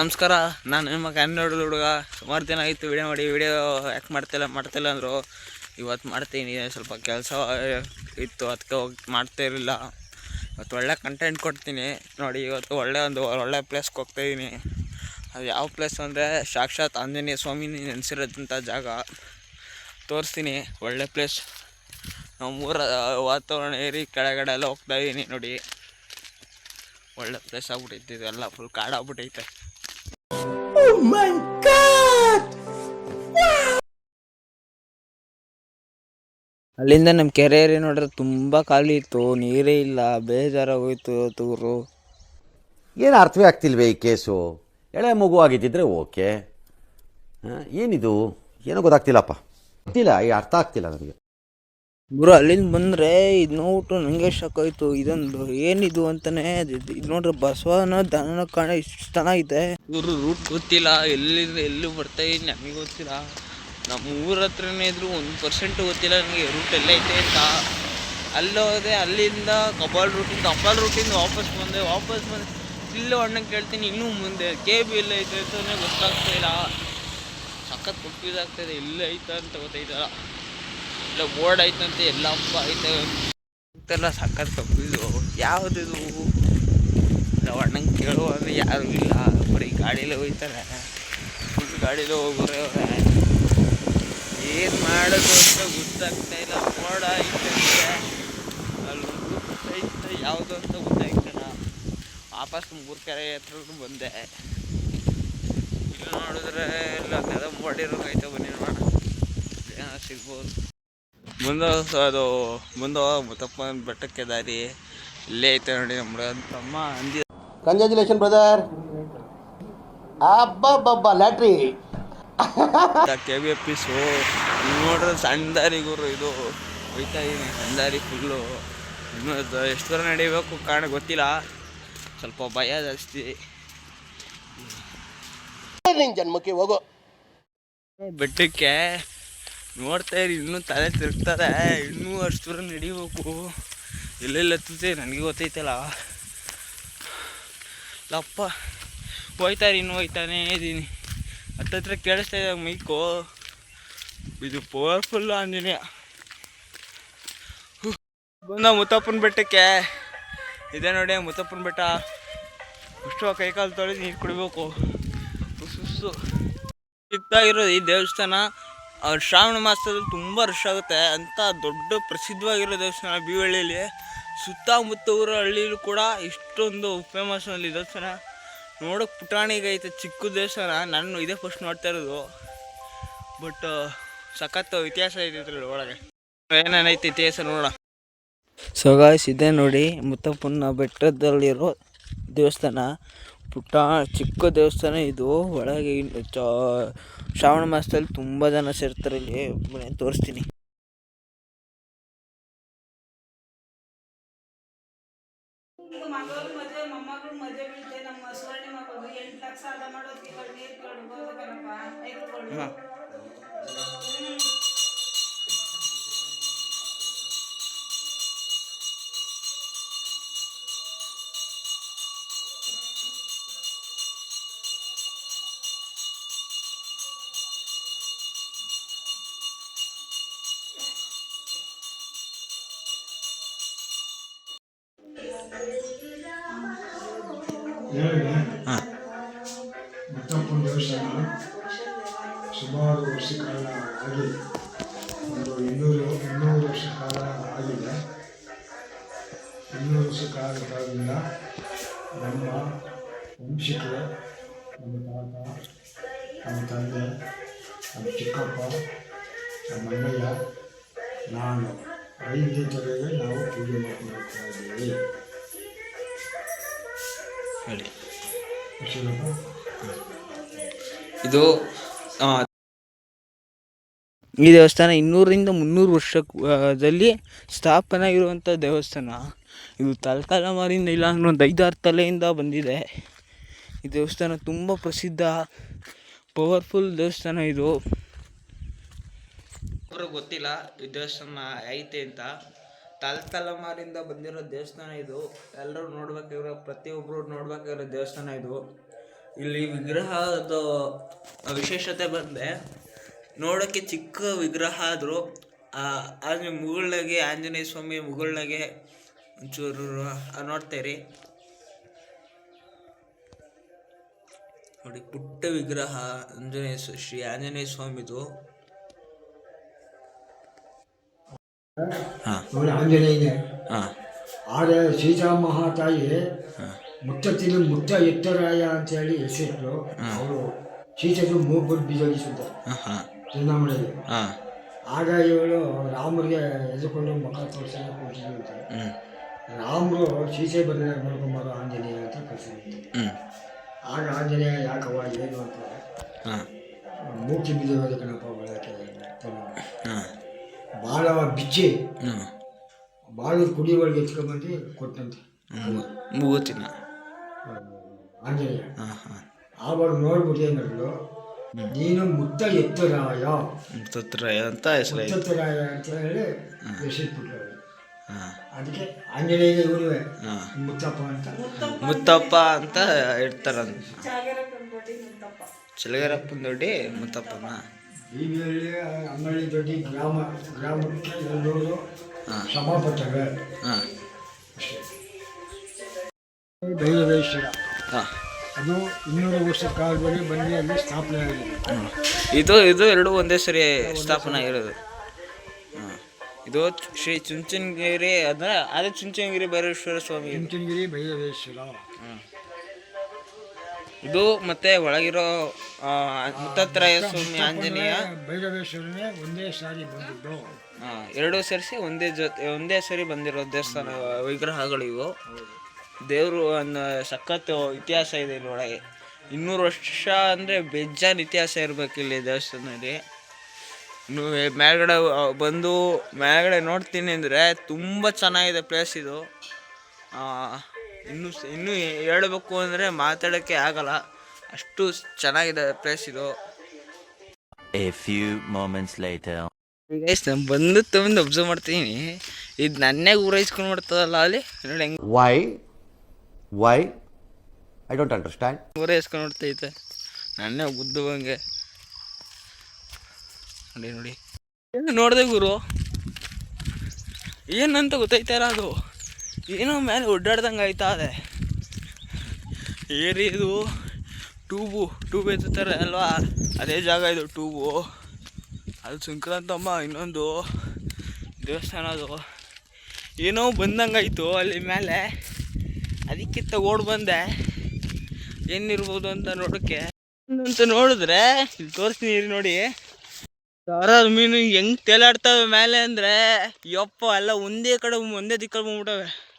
ನಮಸ್ಕಾರ, ನಾನು ನಿಮ್ಮ ಕನ್ನಡ ಹುಡುಗ. ಸುಮಾರು ದಿನ ಆಯಿತು ವಿಡಿಯೋ ಮಾಡಿ ವಿಡಿಯೋ ಯಾಕೆ ಮಾಡ್ತಿಲ್ಲ ಮಾಡ್ತಿಲ್ಲ ಅಂದರು. ಇವತ್ತು ಮಾಡ್ತೀನಿ, ಸ್ವಲ್ಪ ಕೆಲಸ ಇತ್ತು ಅದಕ್ಕೆ ಹೋಗಿ ಮಾಡ್ತಾ ಇರಲಿಲ್ಲ. ಇವತ್ತು ಒಳ್ಳೆ ಕಂಟೆಂಟ್ ಕೊಡ್ತೀನಿ. ನೋಡಿ, ಇವತ್ತು ಒಳ್ಳೆ ಒಂದು, ಒಳ್ಳೆ ಪ್ಲೇಸ್ಗೆ ಹೋಗ್ತಾಯಿದ್ದೀನಿ ಅದು ಯಾವ ಪ್ಲೇಸ್ ಅಂದರೆ ಸಾಕ್ಷಾತ್ ಆಂಜನೇಯ ಸ್ವಾಮಿ ನೆನೆಸಿರೋದಂಥ ಜಾಗ. ತೋರಿಸ್ತೀನಿ, ಒಳ್ಳೆ ಪ್ಲೇಸ್ ನಮ್ಮೂರ ವಾತಾವರಣ ಏರಿ ಕೆಳಗಡೆ ಎಲ್ಲ ಹೋಗ್ತಾ ಇದ್ದೀನಿ ನೋಡಿ. ಒಳ್ಳೆ ಪ್ಲೇಸ್ ಆಗ್ಬಿಟ್ಟೈತೆ ಇದೆಲ್ಲ ಫುಲ್ ಕಾಡಾಗ್ಬಿಟ್ಟೈತೆ. ಅಲ್ಲಿಂದ ನಮ್ಮ ಕೆರೆ ಏರಿ ನೋಡ್ರೆ ತುಂಬ ಖಾಲಿ ಇತ್ತು ನೀರೇ ಇಲ್ಲ ಬೇಜಾರಾಗೋಯ್ತು ತೂರು ಏನು ಅರ್ಥವೇ ಆಗ್ತಿಲ್ವೇ ಈ ಕೇಸು? ಎಳೆ ಮಗು ಆಗಿದ್ದಿದ್ರೆ ಓಕೆ. ಏನಿದು? ಏನೋ ಗೊತ್ತಾಗ್ತಿಲ್ಲಪ್ಪ. ಗೊತ್ತಿಲ್ಲ ಈ ಅರ್ಥ ಆಗ್ತಿಲ್ಲ ನನಗೆ ಗುರು ಅಲ್ಲಿಂದ ಬಂದರೆ ಇದು ನೋಟು ನನಗೆ ಶಾಕ್ ಆಯಿತು. ಇದೊಂದು ಏನಿದು ಅಂತಾನೆ ಇದು ನೋಡ್ರಿ, ಬಸವನ ದನನ ಕಾಣ ಇಷ್ಟು ಚೆನ್ನಾಗಿದೆ ಇವರು ರೂಟ್ ಗೊತ್ತಿಲ್ಲ, ಎಲ್ಲಿಂದ ಎಲ್ಲಿ ಬರ್ತಾ ನಮಗೆ ಗೊತ್ತಿಲ್ಲ. ನಮ್ಮ ಊರ ಹತ್ರನೇ ಇದ್ರು ಒಂದು ಪರ್ಸೆಂಟ್ ಗೊತ್ತಿಲ್ಲ, ನನಗೆ ರೂಟ್ ಎಲ್ಲ ಐತೆ ಅಂತ. ಅಲ್ಲಿ ಹೋದೆ, ಅಲ್ಲಿಂದ ಕಪಾಲ್ ರೂಟಿಂದ ಕಪಾಲ್ ರೂಟಿಂದ ವಾಪಸ್ ಬಂದೆ. ವಾಪಸ್ ಬಂದೆ ಇಲ್ಲೂ ಅಣ್ಣ ಕೇಳ್ತೀನಿ, ಇನ್ನೂ ಮುಂದೆ. ಕೆ ಬಿ ಎಲ್ಲ ಐತೆ ಅಂತಲೇ ಗೊತ್ತಾಗ್ತಾ ಇಲ್ಲ. ಸಖತ್ ಕನ್ಫ್ಯೂಸ್ ಎಲ್ಲಿ ಐತೆ ಅಂತ ಗೊತ್ತಾಯ್ತಲ್ಲ ಇಲ್ಲ ಬೋರ್ಡ್ ಐತಂತೆ ಎಲ್ಲ ಹಬ್ಬ ಐತೆ ಅಂತೆಲ್ಲ ಸಕ್ಕತ್ ಕನ್ಫ್ಯೂಸು ಯಾವುದಿದು ನಾವು ಅಣ್ಣಂಗೆ ಕೇಳುವಾಗ ಯಾರೂ ಇಲ್ಲ. ಬರೀ ಗಾಡೀಲೇ ಹೋಗ್ತಾರೆ. ಫುಲ್ ಗಾಡೀಲೇ ಹೋಗೋರೆ ಅವ್ರೆ. ಏನು ಮಾಡೋದು ಅಂತ ಗೊತ್ತಾಗ್ತಾ ಇಲ್ಲ. ಮೋಡ ಐತೆ ಅಲ್ಲಿ ಐತೆ ಯಾವುದು ಅಂತ ಗೊತ್ತಾಗ್ತಿಲ್ಲ ವಾಪಸ್ ಮೂರು ಕೆರೆ ಹತ್ರ ಬಂದೆ ನೋಡಿದ್ರೆ ಎಲ್ಲ ಮೋಡಿರೋ ಐತೆ ಬನ್ನಿ ನೋಡೋಣ. ಸಿಗ್ಬೋದು. ಮುಂದೆ ಅದು ಮುಂದೆ ಮುತ್ತಪ್ಪ ಬೆಟ್ಟಕ್ಕೆ ದಾರಿ ಇಲ್ಲೇ ಐತೆ ನೋಡಿ ನಮ್ಮ ತಮ್ಮ ಅಂದಿ congratulation brother ಅಬ್ಬಬ್ಬಬ್ಬ lottery K B F piece ನೋಡ್ರೆ ಸಣ್ಣ ಇದು ಹೋಯ್ತಾ ಇದೀನಿ ಸಣ್ಣ ದಾರಿ ಫುಲ್ಲು ಇನ್ನೂ ಎಷ್ಟು ದೂರ ನಡಿಬೇಕು ಕಾರಣ ಗೊತ್ತಿಲ್ಲ. ಸ್ವಲ್ಪ ಭಯ ಜಾಸ್ತಿ. ನಿನ್ನ ಜನ್ಮಕ್ಕೆ ಹೋಗೋ. ಬೆಟ್ಟಕ್ಕೆ ನೋಡ್ತಾ ಇರಿ, ಇನ್ನೂ ತಲೆ ತಿರುಗ್ತದೆ. ಇನ್ನೂ ಅಷ್ಟು ನಡಿಬೇಕು. ಎಲ್ಲೆಲ್ಲ ಹತ್ತುತ್ತೆ ನನಗೆ ಗೊತ್ತೈತಲ್ಲ. ಲಪ್ಪ. ಹೋಯ್ತಾ ಇರಿ, ಇನ್ನೂ ಹೋಯ್ತಾನೇ ಇದ್ದೀನಿ. ಹತ್ತತ್ರ ಕೇಳಿಸ್ತಾ ಇದೆ ಮೈಕು. ಇದು ಪವರ್ಫುಲ್ ಹು. ಬಂದ ಮುತ್ತಪ್ಪನ ಬೆಟ್ಟಕ್ಕೆ. ಇದೆ ನೋಡಿ, ಮುತ್ತಪ್ಪನ ಬೆಟ್ಟ. ಅಷ್ಟು ಕೈಕಾಲು ತೊಳೆದು ನೀರು ಕುಡಿಬೇಕು. ಸುಸ್ಸು ಇರೋದು ಈ ದೇವಸ್ಥಾನ. ಶ್ರಾವಣ ಮಾಸದಲ್ಲಿ ತುಂಬ ರಶ್ ಆಗುತ್ತೆ. ಅಂತ ದೊಡ್ಡ ಪ್ರಸಿದ್ಧವಾಗಿರೋ ದೇವಸ್ಥಾನ ಬಿವಳ್ಳಿಯಲ್ಲಿ. ಸುತ್ತಮುತ್ತ ಊರ ಹಳ್ಳಿಲೂ ಕೂಡ ಇಷ್ಟೊಂದು ಫೇಮಸ್ ಅಲ್ಲಿ ದೇವಸ್ಥಾನ. ನೋಡೋಕೆ ಪುಟಾಣಿಗೈತೆ ಚಿಕ್ಕ ದೇವಸ್ಥಾನ. ನಾನು ಇದೇ ಫಸ್ಟ್ ನೋಡ್ತಾ ಇರೋದು. ಬಟ್ ಸಖತ್ ಇತಿಹಾಸ ಇದ್ರಲ್ಲಿ ಒಳಗೆ. ಏನೇನೈತೆ ಇತಿಹಾಸ ನೋಡೋಣ. ಸೊ ಗಾಯ್ಸ್ ಇದೆ ನೋಡಿ ಮುತ್ತಪ್ಪನ ಬೆಟ್ಟದಲ್ಲಿರೋ ದೇವಸ್ಥಾನ. ಪುಟ್ಟ ಚಿಕ್ಕ ದೇವಸ್ಥಾನ ಇದು. ಒಳಗೆ ಚ- ಶ್ರಾವಣ ಮಾಸದಲ್ಲಿ ತುಂಬ ಜನ ಸೇರ್ತಾರೆ ಇಲ್ಲಿ. ತೋರಿಸ್ತೀನಿ. ಮದುವೆ ಐದುಗಳು ಮುತ್ತಪ್ಪನ ದೇವಸ್ಥಾನ ಸುಮಾರು ವರ್ಷ ಕಾಲ ಆಗಿದೆ. ಒಂದು ಇನ್ನೂರು ಇನ್ನೂರು ವರ್ಷ ಕಾಲ ಆಗಿದೆ. ಇನ್ನೂರು ವರ್ಷ ಕಾಲ ಕಾಲದಿಂದ ನಮ್ಮ ವಂಶಿಕರು, ನಮ್ಮ ತಾತ, ನಮ್ಮ ತಂದೆ, ನಮ್ಮ ಚಿಕ್ಕಪ್ಪ, ನಮ್ಮ ಅಣ್ಣಯ್ಯ, ನಾನು ಐದು ತಲೆಗೆ ನಾವು ಪೂಜೆ ಹೋಗ್ತಾ ಇದ್ದೀವಿ. ಹೇಳಿ ಇದು ಈ ದೇವಸ್ಥಾನ ಇನ್ನೂರರಿಂದ ಮುನ್ನೂರು ವರ್ಷದಲ್ಲಿ ಸ್ಥಾಪನೆ ಇರುವಂಥ ದೇವಸ್ಥಾನ. ಇದು ತಲೆತಲೆಮಾರಿಂದ ಇಲ್ಲ ಅಂದ್ರೆ ಒಂದು ಐದಾರು ತಲೆಯಿಂದ ಬಂದಿದೆ. ಈ ದೇವಸ್ಥಾನ ತುಂಬ ಪ್ರಸಿದ್ಧ ಪವರ್ಫುಲ್ ದೇವಸ್ಥಾನ ಇದು. ಗೊತ್ತಿಲ್ಲ ಈ ದೇವಸ್ಥಾನ ಐತೆ ಅಂತ. ತಲೆ ತಲೆಮಾರಿಂದ ಬಂದಿರೋ ದೇವಸ್ಥಾನ ಇದು. ಎಲ್ಲರೂ ನೋಡ್ಬೇಕಾಗಿರೋ ಪ್ರತಿಯೊಬ್ಬರು ನೋಡ್ಬೇಕಾಗಿರೋ ದೇವಸ್ಥಾನ ಇದು. ಇಲ್ಲಿ ವಿಗ್ರಹದ ವಿಶೇಷತೆ ಬಂದೆ. ನೋಡೋಕ್ಕೆ ಚಿಕ್ಕ ವಿಗ್ರಹ ಆದರೂ ಆಂಜ ಮುಗುಳ್ನಾಗೆ, ಆಂಜನೇಯ ಸ್ವಾಮಿ ಮುಗುಳ್ನಾಗೆ ಒಂಚೂರು ನೋಡ್ತೀರಿ ನೋಡಿ, ಪುಟ್ಟ ವಿಗ್ರಹ ಆಂಜನೇಯ ಶ್ರೀ ಆಂಜನೇಯ ಸ್ವಾಮಿದು. ನೋಡಿ ಆಂಜನೇಯನೇ ಆದರೆ ಸೀತಾ ಮಹಾತಾಯಿ ಮುತ್ತತ್ತಿನ ಮುತ್ತ ಎತ್ತರಾಯ ಅಂತೇಳಿ ಹೆಸರಿಟ್ಟು ಅವರು ಸೀತೆದು ಮೂಗು ಬೀಜೋಗಿಸಿದ್ದಾರೆ. ಹಾಂ ಹಾಂ. ಚಿನ್ನಾಮಣಿಗೆ ಹಾಂ. ಆಗ ಇವಳು ರಾಮರಿಗೆ ಎದುಕೊಂಡು ಮುಖ ತೋರಿಸಲು ಕೂತಿದ್ದಂತೆ ಹ್ಞೂ ರಾಮರು ಸೀತೆ ಬಂದಾಗ ನೋಡ್ಕೊಂಬಾರೋ ಆಂಜನೇಯ ಅಂತ ಕಳಿಸಿದ್ರು ಆಗ ಆಂಜನೇಯ ಯಾಕವ್ವ ಏನು ಅಂತ ಮೂರ್ತಿ ಬಿದ್ದಿರೋದು ಕಣಪ್ಪ ಹಾಂ ಬಾಳವ ಬಿಚ್ಚಿ ಬಾಳ ಬಾಳದ ಕುಡಿ ಒಳಗೆ ಎತ್ಕೊಂಡ್ಬಂದು ಕೊಟ್ಟಂತೆ ಮೂವತ್ತಿನ ಆಂಜನೇಯ. ಹಾಂ ಹಾಂ. ಆವಾಗ ನೋಡ್ಬಿಟ್ಟು ಏನು ಹೇಳಿದ್ರು ನೀನು ಮುತ್ತ ಎತ್ತರಾಯ. ಮುತ್ತರಾಯ ಅಂತ ಹೆಸರು ಮುತ್ತರಾಯ ಅಂತ ಹೇಳಿ ಹೆಸರಿಟ್ಬಿಟ್ರು ಅದಕ್ಕೆ ಆಂಜನೇಯ ಇವರು ಹಾಂ. ಮುತ್ತಪ್ಪ ಅಂತ. ಮುತ್ತಪ್ಪ ಅಂತ ಮುತ್ತಪ್ಪ. ಚಲಗರಪ್ಪನ ದೊಡ್ಡಿ ಮುತ್ತಪ್ಪನ? ಬೀದಿಯಲ್ಲಿ ಅಮ್ಮಳ್ಳಿ ದೊಡ್ಡ ಗ್ರಾಮ ಗ್ರಾಮಕ್ಕೆ ಎಲ್ಲರೂ ಸಮಾಪತ್ತವೆ ಹಾಂ. ಅದು ಇನ್ನೂರು ವರ್ಷದ ಕಾಲದಲ್ಲಿ ಬಂದು ಅಲ್ಲಿ ಸ್ಥಾಪನೆ ಆಗಿದೆ. ಇದು ಇದು ಎರಡು ಒಂದೇ ಸರಿ ಸ್ಥಾಪನೆ ಆಗಿರೋದು. ಹಾಂ. ಇದು ಶ್ರೀ ಚುಂಚನಗಿರಿ ಅಂದ್ರೆ ಅದೇ ಚುಂಚನಗಿರಿ ಭೈರವೇಶ್ವರ ಸ್ವಾಮಿ. ಚುಂಚನಗಿರಿ ಭೈರವೇಶ್ವರ ಇದು ಮತ್ತೆ ಒಳಗಿರೋ ಆ, ಮುತ್ತತ್ರಾಯ ಸ್ವಾಮಿ ಆಂಜನೇಯ. ಭೈರವೇಶ್ವರನೇ ಒಂದೇ ಸಾರಿ ಬಂದಿದ್ದು ಎರಡೂ ಸೇರಿಸಿ ಒಂದೇ ಜೊತೆ ಒಂದೇ ಸರಿ ಬಂದಿರೋ ದೇವಸ್ಥಾನ ವಿಗ್ರಹಗಳು ಇವು. ದೇವರು ಒಂದು ಸಖತ್ ಇತಿಹಾಸ ಇದೆ ಇದ್ರೊಳಗೆ ಇನ್ನೂರು ವರ್ಷ ಅಂದರೆ ಬೆಜ್ಜಾನ್ ಇತಿಹಾಸ ಇರಬೇಕು ಇಲ್ಲಿ ದೇವಸ್ಥಾನದಲ್ಲಿ. ಮೇಲ್ಗಡೆ ಬಂದು ಮೇಲ್ಗಡೆ ನೋಡ್ತೀನಿ ಅಂದರೆ ತುಂಬ ಚೆನ್ನಾಗಿದೆ ಪ್ಲೇಸ್ ಇದು. ಇನ್ನು ಇನ್ನು ಹೇಳಬೇಕು ಅಂದರೆ ಮಾತಾಡೋಕ್ಕೆ ಆಗಲ್ಲ. ಅಷ್ಟು ಚೆನ್ನಾಗಿದೆ ಪ್ಲೇಸ್ ಇದು. A few moments later guys ನಾನು ಬಂದು ತಗೊಂಡು ಅಬ್ಸರ್ವ್ ಮಾಡ್ತೀನಿ. ಇದು ನನ್ನೇ ಊರೈಸ್ಕೊಂಡು ಮಾಡ್ತದಲ್ಲ ಅಲ್ಲಿ? ನೋಡಿ ಹೆಂಗೆ why why I don't understand ಊರೈಸ್ಕೊಂಡು ನೋಡ್ತೈತೆ ನನ್ನೇ ಬುದ್ಧವಂಗೆ ನೋಡಿ ನೋಡಿ. ಏನು ನೋಡಿದೆ ಗುರು? ಏನಂತ ಗೊತ್ತೈತಾರ ಅದು? ಏನೋ ಮೇಲೆ ಒಡ್ಡಾಡ್ದಂಗೆ ಆಯ್ತಾ ಅದೇ? ಏರಿ ಇದು? ಟ್ಯೂಬು ಟೂಬ್ ಎತ್ತುತ್ತಾರೆ. ಅಲ್ವಾ? ಅದೇ ಜಾಗ ಇದು, ಟೂಬು. ಅದು ಸಂಕ್ರಾಂತಮ್ಮ ಇನ್ನೊಂದು ದೇವಸ್ಥಾನ ಅದು. ಏನೋ ಬಂದಂಗಾಯ್ತು ಅಲ್ಲಿ ಮೇಲೆ. ಅದಕ್ಕೆ ಓಡಿ ಬಂದೆ. ಏನಿರ್ಬೋದು ಅಂತ ನೋಡೋಕ್ಕೆ ಅಂತ ನೋಡಿದ್ರೆ, ಇಲ್ಲಿ ತೋರಿಸ್ತೀನಿ ನೋಡಿ. ಯಾರಾದ್ರು ಮೀನು ಹೆಂಗ್ ತೇಲಾಡ್ತವೆ ಮೇಲೆ ಅಂದ್ರೆ, ಯಪ್ಪ, ಎಲ್ಲ ಒಂದೇ ಕಡೆ ಒಂದೇ ದಿಕ್ಕಲ್ಲಿ ಬಂದ್ಬಿಟ್ಟವೆ.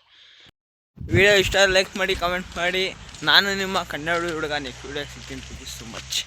ವಿಡಿಯೋ ಇಷ್ಟ ಲೈಕ್ ಮಾಡಿ ಕಮೆಂಟ್ ಮಾಡಿ. ನಾನು ನಿಮ್ಮ ಕನ್ನಡ ಹುಡುಗ ನೆಕ್ಸ್ಟ್ ವೀಡಿಯೋ ಸಿಗ್ತೀನಿ ಥ್ಯಾಂಕ್ ಯು ಸೊ ಮಚ್